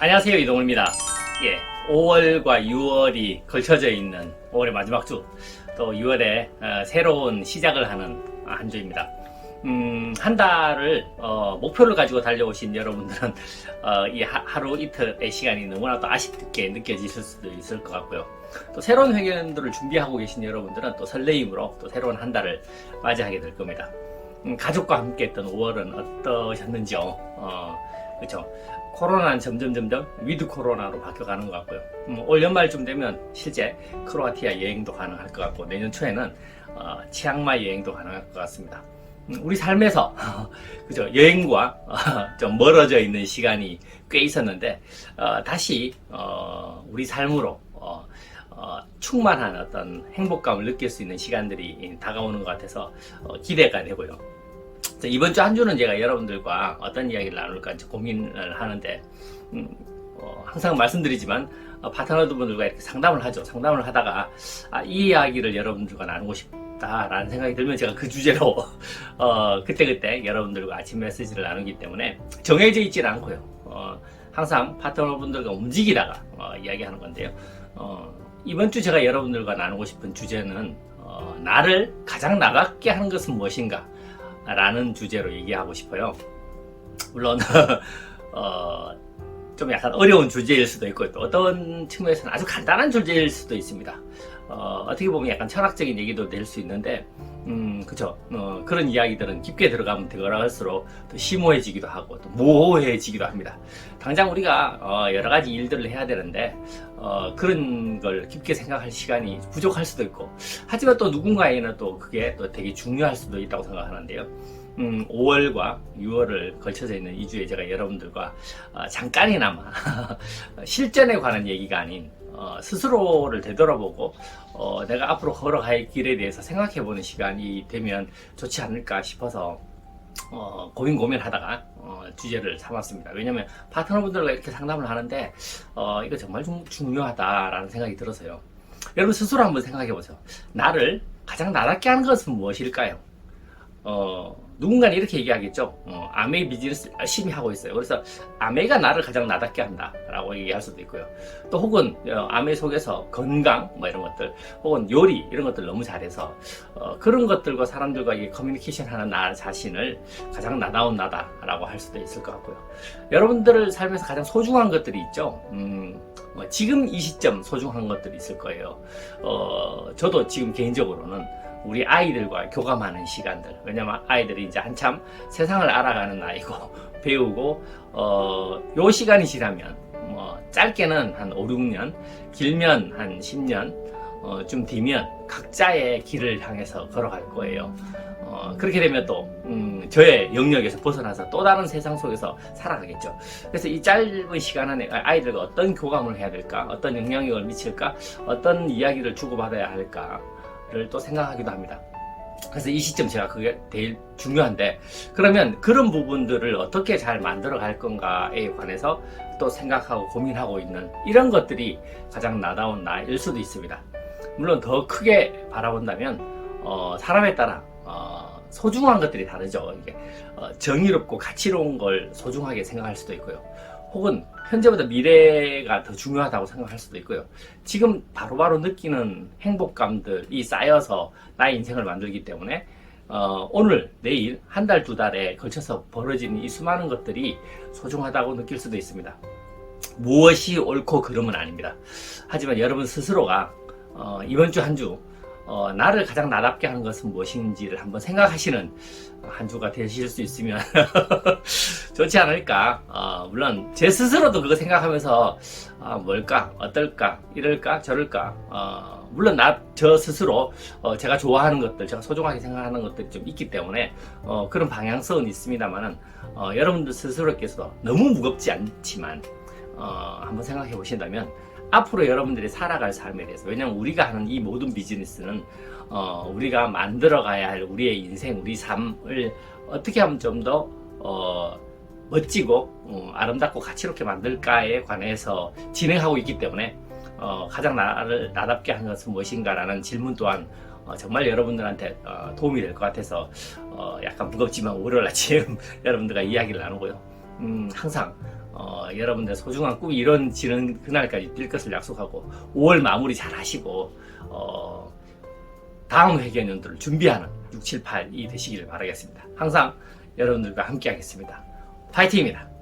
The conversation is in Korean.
안녕하세요 이동훈입니다. 예, 5월과 6월이 걸쳐져 있는 5월의 마지막 주, 또 6월에 어, 새로운 시작을 하는 한 주입니다. 음, 한 달을 어, 목표를 가지고 달려오신 여러분들은 어, 이 하, 하루 이틀의 시간이 너무나도 아쉽게 느껴지실 수도 있을 것 같고요. 또 새로운 회견들을 준비하고 계신 여러분들은 또 설레임으로 또 새로운 한 달을 맞이하게 될 겁니다. 음, 가족과 함께 했던 5월은 어떠셨는지요? 어, 그렇죠. 코로나는 점점 점점 위드 코로나로 바뀌어가는 것 같고요. 음, 올 연말쯤 되면 실제 크로아티아 여행도 가능할 것 같고 내년 초에는 어, 치앙마이 여행도 가능할 것 같습니다. 음, 우리 삶에서 그죠 여행과 어, 좀 멀어져 있는 시간이 꽤 있었는데 어, 다시 어, 우리 삶으로 어, 어, 충만한 어떤 행복감을 느낄 수 있는 시간들이 다가오는 것 같아서 어, 기대가 되고요. 자, 이번 주 한 주는 제가 여러분들과 어떤 이야기를 나눌까 고민을 하는데 음, 어, 항상 말씀드리지만 어, 파트너분들과 이렇게 상담을 하죠. 상담을 하다가 아, 이 이야기를 여러분들과 나누고 싶다라는 생각이 들면 제가 그 주제로 어, 그때그때 여러분들과 아침 메시지를 나누기 때문에 정해져 있지는 않고요. 어, 항상 파트너분들과 움직이다가 어, 이야기하는 건데요. 어, 이번 주 제가 여러분들과 나누고 싶은 주제는 어, 나를 가장 나갑게 하는 것은 무엇인가? 라는 주제로 얘기하고 싶어요. 물론 어, 좀 약간 어려운 주제일 수도 있고 또 어떤 측면에서는 아주 간단한 주제일 수도 있습니다. 어, 떻게 보면 약간 철학적인 얘기도 될 수 있는데 음, 그쵸. 어, 그런 이야기들은 깊게 들어가면 들어갈수록 더 심오해지기도 하고 또 모호해지기도 합니다. 당장 우리가 어, 여러 가지 일들을 해야 되는데 어, 그런 걸 깊게 생각할 시간이 부족할 수도 있고 하지만 또 누군가에게는 또 그게 또 되게 중요할 수도 있다고 생각하는데요. 음, 5월과 6월을 걸쳐져 있는 이 주에 제가 여러분들과 어, 잠깐이나마 실전에 관한 얘기가 아닌 어, 스스로를 되돌아보고 어, 내가 앞으로 걸어갈 길에 대해서 생각해보는 시간이 되면 좋지 않을까 싶어서 어, 고민 고민하다가 어, 주제를 삼았습니다. 왜냐하면 파트너분들과 이렇게 상담을 하는데 어, 이거 정말 중, 중요하다라는 생각이 들어서요. 여러분 스스로 한번 생각해 보세요. 나를 가장 나답게 하는 것은 무엇일까요? 어, 누군가는 이렇게 얘기하겠죠. 어, 아메이 비즈니스 열심히 하고 있어요. 그래서 아메가 나를 가장 나답게 한다라고 얘기할 수도 있고요. 또 혹은 어, 아메 속에서 건강 뭐 이런 것들, 혹은 요리 이런 것들 너무 잘해서 어, 그런 것들과 사람들과 이 커뮤니케이션하는 나 자신을 가장 나다운 나다라고 할 수도 있을 것 같고요. 여러분들 삶에서 가장 소중한 것들이 있죠. 음, 어, 지금 이 시점 소중한 것들이 있을 거예요. 어, 저도 지금 개인적으로는 우리 아이들과 교감하는 시간들. 왜냐면 아이들이 이제 한참 세상을 알아가는 나이고, 배우고, 어, 요 시간이 지나면, 뭐, 짧게는 한 5, 6년, 길면 한 10년, 어, 좀 뒤면 각자의 길을 향해서 걸어갈 거예요. 어, 그렇게 되면 또, 음, 저의 영역에서 벗어나서 또 다른 세상 속에서 살아가겠죠. 그래서 이 짧은 시간 안에 아이들과 어떤 교감을 해야 될까, 어떤 영향력을 미칠까, 어떤 이야기를 주고받아야 할까, 를 또 생각하기도 합니다. 그래서 이 시점 제가 그게 제일 중요한데 그러면 그런 부분들을 어떻게 잘 만들어 갈 건가에 관해서 또 생각하고 고민하고 있는 이런 것들이 가장 나다운 나일 수도 있습니다. 물론 더 크게 바라본다면 어, 사람에 따라 어, 소중한 것들이 다르죠. 이게 어, 정의롭고 가치로운 걸 소중하게 생각할 수도 있고요. 혹은 현재보다 미래가 더 중요하다고 생각할 수도 있고요. 지금 바로바로 느끼는 행복감들이 쌓여서 나의 인생을 만들기 때문에 어, 오늘, 내일, 한 달, 두 달에 걸쳐서 벌어지는 이 수많은 것들이 소중하다고 느낄 수도 있습니다. 무엇이 옳고 그름은 아닙니다. 하지만 여러분 스스로가 어, 이번 주 한주 어, 나를 가장 나답게 하는 것은 무엇인지를 한번 생각하시는 한 주가 되실 수 있으면 좋지 않을까. 어, 물론 제 스스로도 그거 생각하면서 아, 뭘까, 어떨까, 이럴까, 저럴까. 어, 물론 나 저 스스로 어, 제가 좋아하는 것들, 제가 소중하게 생각하는 것들이 좀 있기 때문에 어, 그런 방향성은 있습니다만은 어, 여러분들 스스로께서 너무 무겁지 않지만 어, 한번 생각해 보신다면 앞으로 여러분들이 살아갈 삶에 대해서 왜냐면 우리가 하는 이 모든 비즈니스는 어, 우리가 만들어가야 할 우리의 인생, 우리 삶을 어떻게 하면 좀더 어, 멋지고 어, 아름답고 가치롭게 만들까에 관해서 진행하고 있기 때문에 어, 가장 나를 나답게 하는 것은 무엇인가라는 질문 또한 어, 정말 여러분들한테 어, 도움이 될 것 같아서 어, 약간 무겁지만 월요일 아침 여러분들과 이야기를 나누고요. 음, 항상 어, 여러분들 소중한 꿈이 이루어지는 그날까지 뛸 것을 약속하고 5월 마무리 잘 하시고 어, 다음 회견연도를 준비하는 6, 7, 8이 되시기를 바라겠습니다. 항상 여러분들과 함께 하겠습니다. 파이팅입니다.